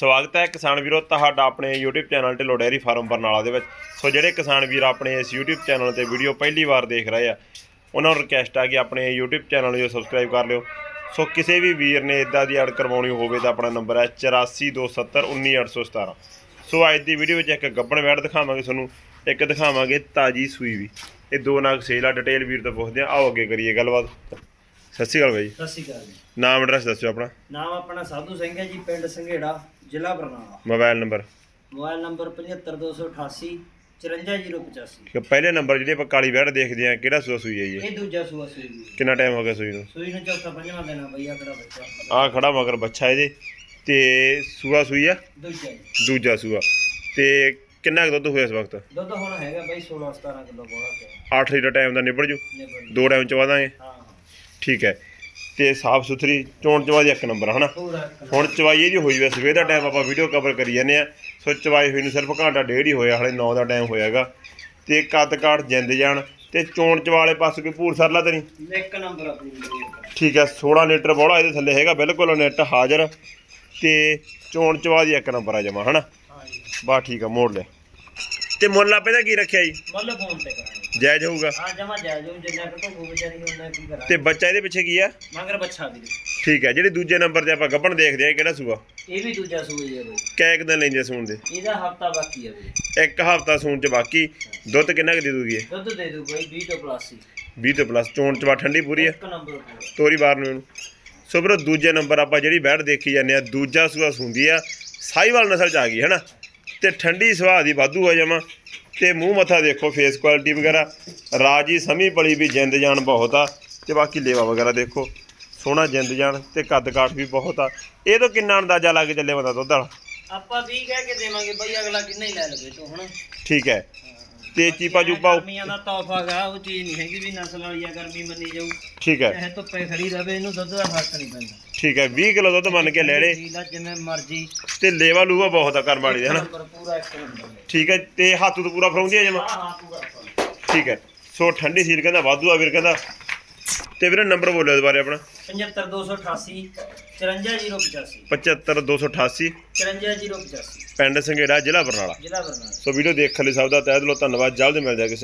ਸਵਾਗਤ ਹੈ ਕਿਸਾਨ ਵੀਰੋ, ਤੁਹਾਡਾ ਆਪਣੇ YouTube channel Dhillon dairy farm Barnala ਦੇ ਵਿੱਚ। ਸੋ ਜਿਹੜੇ ਕਿਸਾਨ ਵੀਰ ਆਪਣੇ ਇਸ YouTube ਚੈਨਲ ਤੇ ਵੀਡੀਓ ਪਹਿਲੀ ਵਾਰ ਦੇਖ ਰਹੇ ਆ, ਉਹਨਾਂ ਨੂੰ ਰਿਕਵੈਸਟ ਆ ਕਿ ਆਪਣੇ YouTube ਚੈਨਲ ਨੂੰ ਸਬਸਕ੍ਰਾਈਬ ਕਰ ਲਿਓ। ਸੋ ਕਿਸੇ ਵੀ ਵੀਰ ਨੇ ਇਦਾਂ ਦੀ ਐਡ ਕਰਵਾਉਣੀ ਹੋਵੇ ਤਾਂ ਆਪਣਾ ਨੰਬਰ ਹੈ 8427191817 ਸੋ ਅੱਜ ਦੀ ਵੀਡੀਓ ਵਿੱਚ ਇੱਕ ਗੱਬਣ ਵੈੜ ਦਿਖਾਵਾਂਗੇ ਤੁਹਾਨੂੰ, ਇੱਕ ਦਿਖਾਵਾਂਗੇ ਤਾਜੀ ਸੂਈ ਵੀ। ਇਹ ਦੋ ਨਾਗ ਸੇਲ ਆ, ਡਿਟੇਲ ਵੀਰ ਤੋਂ ਪੁੱਛਦੇ ਆ, ਆਓ ਅੱਗੇ ਕਰੀਏ ਗੱਲਬਾਤ। ਸਤਿ ਸ਼੍ਰੀ ਅਕਾਲ ਬਾਈ। ਸਤਿ ਸ਼੍ਰੀ ਅਕਾਲ ਜੀ। ਨਾਮ ਐਡਰੈਸ ਦੱਸਿਓ ਆਪਣਾ। ਨਾਮ ਆਪਣਾ ਸਾਧੂ ਸਿੰਘ ਹੈ ਜੀ ਪਿੰਡ ਸੰਘੇੜਾ ਜ਼ਿਲ੍ਹਾ Barnala. Mobile number mobile number 75288 54085 ਠੀਕ ਹੈ ਪਹਿਲੇ ਨੰਬਰ ਜਿਹੜੀ ਆਪਾਂ ਕਾਲੀ ਵੈੜ ਦੇਖਦੇ ਆ ਕਿਹੜਾ ਸੂਆ ਸੂਈ ਹੈ ਜੀ? ਇਹ? ਦੂਜਾ ਸੂਆ ਸੂਈ ਜੀ। ਕਿੰਨਾ ਟਾਈਮ ਹੋ ਗਿਆ ਸੂਈ ਨੂੰ? ਸੂਈ ਨੂੰ ਚੌਥਾ ਪੰਜਵਾਂ ਦੇਣਾ ਬਈ ਆਕੜਾ ਬੱਚਾ। ਆਹ ਖੜਾ ਮਗਰ ਬੱਚਾ ਇਹਦੇ। ਤੇ ਸੂਆ ਸੂਈ ਆ? ਦੂਜਾ ਜੀ। ਦੂਜਾ ਸੂਆ। ਤੇ ਕਿੰਨਾ ਕੁ ਦੁੱਧ ਹੋਇਆ ਇਸ ਵਕਤ? ਦੁੱਧ ਹੁਣ ਹੈਗਾ ਬਈ 16 17 ਕਿਲੋ ਬੋਲਾ ਪਿਆ 8 ਲੀਟਰ ਟਾਈਮ ਦਾ ਨਿਬੜ ਜੂ। ਦੋ ਟਾਈਮ ਚਵਾ ਦਾਂਗੇ ਠੀਕ ਹੈ। ਤੇ ਸਾਫ਼ ਸੁਥਰੀ ਚੋਣ ਚਵਾ ਦੀ ਇੱਕ ਨੰਬਰ ਹਨਾ? ਪੂਰਾ ਇੱਕ ਹੁਣ ਚਵਾਈ ਇਹਦੀ ਹੋਈ ਵੈ ਸਵੇਰ ਦਾ ਟਾਈਮ ਆਪਾਂ ਵੀਡੀਓ ਕਵਰ ਕਰੀ ਜਾਂਦੇ ਆ ਸੋ ਚਵਾਈ ਹੋਈ ਨੂੰ ਸਿਰਫ ਘੰਟਾ ਡੇਢ ਹੀ ਹੋਇਆ ਹਲੇ 9 ਦਾ ਟਾਈਮ ਹੋਇਆਗਾ। ਤੇ ਕੱਦ ਕਾਠ ਜਿੰਦ ਜਾਣ। ਤੇ ਚੋਣ ਚਵਾਲੇ ਪਾਸੇ ਕੋਈ ਭੂਰ ਸਰਲਾ ਤੇ ਨਹੀਂ। ਇੱਕ ਨੰਬਰ ਆਪਣੀ ਠੀਕ ਹੈ 16 ਲੀਟਰ ਬੋਲਾ ਇਹਦੇ ਥੱਲੇ ਹੈਗਾ ਬਿਲਕੁਲ ਨੈਟ ਹਾਜ਼ਰ। ਤੇ ਚੋਣ ਚਵਾ ਦੀ ਇੱਕ ਨੰਬਰ ਆ ਜਮਾ ਹਨਾ? ਹਾਂ ਬਾ ਠੀਕ ਆ ਮੋੜ ਲਿਆ। ਤੇ ਮੁੱਲ ਆਪੇ ਦਾ ਕੀ ਰੱਖਿਆ ਜੀ? ਮੱਲ ਫੋਨ ਤੇ ਕਰਾਂਗੇ। ਜਾਇਜ਼ ਹੋਊਗਾ। ਹਾਂ ਜਮਾ ਜਾ ਜੋ ਜਿੰਨਾ ਕੁ ਤੋਂ ਵਿਚਾਰੀ ਉਹਨਾਂ ਕੀ ਕਰਾਂ ਤੇ ਬੱਚਾ ਇਹਦੇ ਪਿੱਛੇ ਕੀ ਆ? ਮਗਰ ਬੱਚਾ ਵੀ ਠੀਕ ਹੈ ਜਿਹੜੇ ਦੂਜੇ ਨੰਬਰ ਤੇ ਆਪਾਂ ਗੱਭਣ ਦੇਖਦੇ ਆ ਇਹ ਕਿਹੜਾ ਸੂਆ? ਇਹ ਵੀ ਦੂਜਾ ਸੂਆ ਹੀ ਹੈ ਬਈ ਕੈ ਇੱਕ ਦਿਨ ਲੈਂਦੇ ਸੂਣ ਦੇ। ਇਹਦਾ ਹਫਤਾ ਬਾਕੀ ਹੈ ਬਈ ਇੱਕ ਹਫਤਾ ਸੂਣ ਚ ਬਾਕੀ। ਦੁੱਧ ਕਿੰਨਾ ਕੁ ਦੇ ਦੂਗੀ ਇਹ? ਦੁੱਧ ਦੇ ਦੂ ਬਈ 20 ਤੋਂ ਪਲੱਸ ਹੀ। 20 ਤੋਂ ਪਲੱਸ ਚੋਣ ਚਵਾ ਠੰਡੀ ਪੂਰੀ ਆ? ਇੱਕ ਨੰਬਰ ਪੂਰਾ। ਤੋਰੀ ਬਾਰ ਨੂੰ ਇਹਨੂੰ। ਸੋ ਵੀਰੋ ਦੂਜੇ ਨੰਬਰ ਆਪਾਂ ਜਿਹੜੀ ਬੈੜ ਦੇਖੀ ਜਾਂਦੇ ਆ ਦੂਜਾ ਸੂਆ ਸੁੰਦੀ ਆ। ਸਾਈਵਾਲ ਨਸਲ ਚ ਆ ਗਈ ਹੈਨਾ? ਤੇ ਠੰਡੀ ਸੁਭਾਅ ਦੀ ਵਾਧੂ ਆ ਜਮਾ। ਤੇ ਮੂੰਹ ਮੱਥਾ ਦੇਖੋ ਫੇਸ ਕੁਆਲਿਟੀ ਵਗੈਰਾ। ਰਾਜੀ ਸਮੀ ਪਲੀ ਵੀ ਜਿੰਦ ਜਾਨ ਬਹੁਤ ਆ ਤੇ ਬਾਕੀ ਲੇਵਾ ਵਗੈਰਾ ਦੇਖੋ। ਸੋਹਣਾ ਜਿੰਦ ਜਾਨ ਤੇ ਕੱਦ ਕਾਠ ਵੀ ਬਹੁਤ ਆ। ਇਹ ਤੋਂ ਕਿੰਨਾ ਅੰਦਾਜ਼ਾ ਲੱਗ ਚੱਲੇ ਬੰਦਾ ਦੁੱਧ ਵਾਲਾ? ਆਪਾਂ 20 ਕਹਿ ਕੇ ਦੇਵਾਂਗੇ ਬਈ ਅਗਲਾ ਕਿੰਨਾ ਹੀ ਲੈ ਲਵੇ ਤੂੰ ਹੁਣ। ਠੀਕ ਹੈ। ਤੇ ਚੀਪਾ ਚੂਪਾ ਗਰਮੀਆਂ ਦਾ ਤੋਹਫਾ ਗਾ ਉਹ ਚੀਜ਼ ਨਹੀਂ ਹੈਗੀ ਵੀ ਨਸਲ ਵਾਲੀ ਆ ਗਰਮੀ ਮੰਨੀ ਜਾਊ। ਠੀਕ ਹੈ। ਇਹ ਧੁੱਪੇ ਖੜੀ ਰਵੇ ਇਹਨੂੰ ਦੁੱਧ ਦਾ ਫ਼ਰਕ ਨਹੀਂ ਪੈਂਦਾ। ਠੀਕ ਹੈ 20 ਕਿਲੋ ਦੁੱਧ ਮੰਨ ਕੇ ਲੈ ਲੇ ਜਿਵੇਂ ਮਰਜ਼ੀ। ਤੇ ਲੇਵਾ ਲੂਵਾ ਬਹੁਤ ਆ ਕਰਮ ਵਾਲੀ ਦੇ ਹਨਾ? ਪੂਰਾ ਇੱਕ ਨੰਬਰ ਹੈ। ਠੀਕ ਹੈ ਤੇ ਹੱਥ ਤੋਂ ਪੂਰਾ ਫਰਾਉਂਦੀ ਆ ਜਮਾ ਹਾਂ ਪੂਰਾ ਠੀਕ ਹੈ ਸੋ ਠੰਡੀ ਸੀਲ ਕਹਿੰਦਾ ਵਾਧੂ ਆ ਵੀਰ ਕਹਿੰਦਾ। ਤੇ ਵੀਰੇ ਨੰਬਰ ਬੋਲਿਓ ਦੁਬਾਰੇ ਆਪਣਾ। 75288 54085 75288 54085 ਪਿੰਡ ਸੰਘੇੜਾ ਜ਼ਿਲ੍ਹਾ ਬਰਨਾਲਾ। ਜ਼ਿਲ੍ਹਾ ਬਰਨਾਲਾ। ਸੋ ਵੀਡੀਓ ਦੇਖਣ ਲਈ ਸਭ ਦਾ ਤਹਿ ਦਿਲੋਂ ਧੰਨਵਾਦ। ਜਲਦ ਮਿਲ ਜਾਏ ਕਿਸੇ